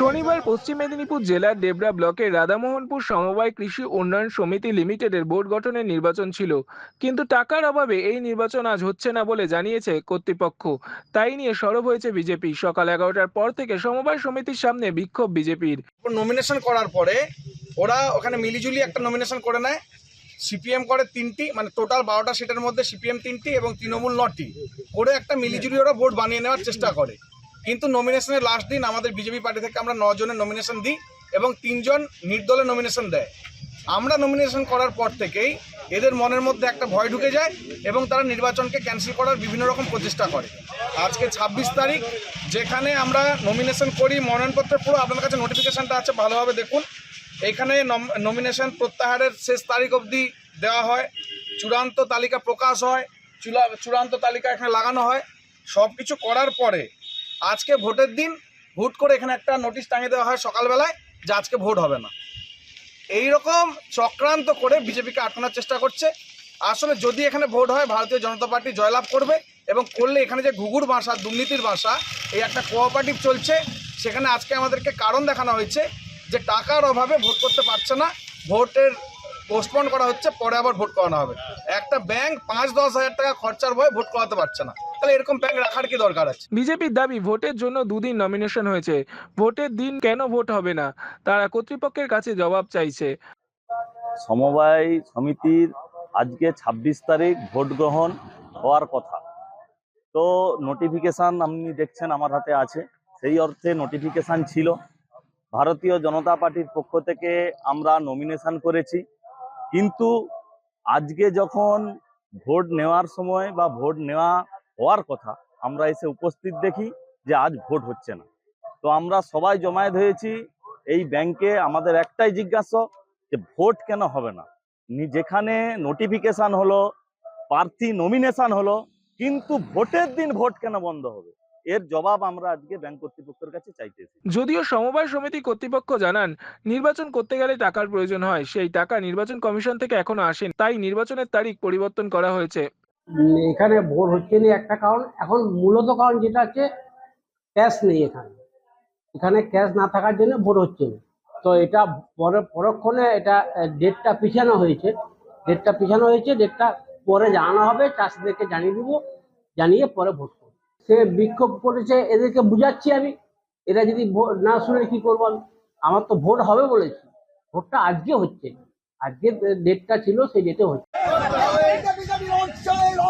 শনিবার পশ্চিম মেদিনীপুর জেলার ডেবরা ব্লকের রাধামোহনপুর সমবায় কৃষি উন্নয়ন সমিতি লিমিটেডের বোর্ড গঠনের নির্বাচন ছিল। কিন্তু টাকার অভাবে এই নির্বাচন আজ হচ্ছে না বলে জানিয়েছে কর্তৃপক্ষ। তাই নিয়ে সরব হয়েছে বিজেপি। সকাল এগারোটার পর থেকে সমবায় সমিতির সামনে বিক্ষোভ বিজেপির। নমিনেশন করার পরে ওরা ওখানে মিলিজুলি একটা নমিনেশন করে নেয়। সিপিএম করে তিনটি মানে টোটাল বারোটা সিটের মধ্যে সিপিএম তিনটি এবং তৃণমূল নটি। করে একটা মিলিজুলি ওরা ভোট বানিয়ে নেওয়ার চেষ্টা করে। কিন্তু নমিনেশনের লাস্ট দিন আমাদের বিজেপি পার্টি থেকে আমরা নজনের নমিনেশন দিই এবং তিনজন নির্দলে নমিনেশন দেয়। আমরা নমিনেশন করার পর থেকেই এদের মনের মধ্যে একটা ভয় ঢুকে যায় এবং তারা নির্বাচনকে ক্যান্সেল করার বিভিন্ন রকম প্রচেষ্টা করে। আজকে ছাব্বিশ তারিখ, যেখানে আমরা নমিনেশন করি, মনোনয়নপত্রের পুরো আপনাদের কাছে নোটিফিকেশনটা আছে, ভালোভাবে দেখুন। এইখানে নমিনেশন প্রত্যাহারের শেষ তারিখ অবধি দেওয়া হয়, চূড়ান্ত তালিকা প্রকাশ হয় চূড়ান্ত তালিকা এখানে লাগানো হয়। সব কিছু করার পরে আজকে ভোটের দিন হুট করে এখানে একটা নোটিশ টাঙিয়ে দেওয়া হয় সকালবেলায় যে আজকে ভোট হবে না। এই রকম চক্রান্ত করে বিজেপিকে আটকানোর চেষ্টা করছে। আসলে যদি এখানে ভোট হয়, ভারতীয় জনতা পার্টি জয়লাভ করবে এবং করলে এখানে যে ঘুঘুর ভাষা দুর্নীতির ভাষা এই একটা কোঅপারেটিভ চলছে, সেখানে আজকে আমাদেরকে কারণ দেখানো হয়েছে যে টাকার অভাবে ভোট করতে পারছে না। ভোটের পোস্টপোন করা হচ্ছে, পরে আবার ভোট করানো হবে। একটা ব্যাংক পাঁচ দশ হাজার টাকা খরচার ভয়ে ভোট করাতে পারছে না। তাহলে এরকম ব্যাংক রাখার কি দরকার আছে? বিজেপির দাবি ভোটের জন্য দুদিন নমিনেশন হয়েছে। ভোটের দিন কেন ভোট হবে না? তারা কর্তৃপক্ষের কাছে জবাব চাইছে। সমবায় সমিতির আজকে ২৬ তারিখ ভোট গ্রহণ হওয়ার কথা। তো নোটিফিকেশান আপনি দেখছেন আমার হাতে আছে। সেই অর্থে নোটিফিকেশান ছিল। ভারতীয় জনতা পার্টির পক্ষ থেকে আমরা নমিনেশন করেছি। কিন্তু আজকে যখন ভোট নেওয়ার সময় বা ভোট নেওয়া হওয়ার কথা, আমরা এসে উপস্থিত দেখি যে আজ ভোট হচ্ছে না। তো আমরা সবাই জমায়েত হয়েছি, এই ব্যাংকে আমাদের একটাই জিজ্ঞাসা যে ভোট কেন হবে না? যেখানে নোটিফিকেশন হলো, প্রার্থী নমিনেশন হলো, কিন্তু ভোটের দিন ভোট কেন বন্ধ হবে? এর জবাব আমরা আজকে ব্যাংক কর্তৃপক্ষের কাছে চাইতেছি। যদিও সমবায় সমিতি কর্তৃপক্ষ জানান, নির্বাচন করতে গেলে টাকার প্রয়োজন হয়, সেই টাকা নির্বাচন কমিশন থেকে এখনও আসেন, তাই নির্বাচনের তারিখ পরিবর্তন করা হয়েছে। এখানে ভোট হচ্ছে না একটা কারণ। এখন মূলত কারণ যেটা আছে ক্যাশ নেই এখানে। এখানে ক্যাশ না থাকার জন্য ভোট হচ্ছে না। তো এটা পরে, পরক্ষণে এটা ডেটটা পিছানো হয়েছে। ডেটটা পিছানো হয়েছে ডেটটা পরে জানানো হবে। চাষিদেরকে জানিয়ে দিব। জানিয়ে পরে ভোট করব। সে বিক্ষোভ করেছে, এদেরকে বুঝাচ্ছি আমি। এরা যদি না শুনে কি করব আমি? আমার তো ভোট হবে বলেছি। ভোটটা আজকে হচ্ছে। আজকে ডেটটা ছিল, সেই ডেটে হচ্ছে।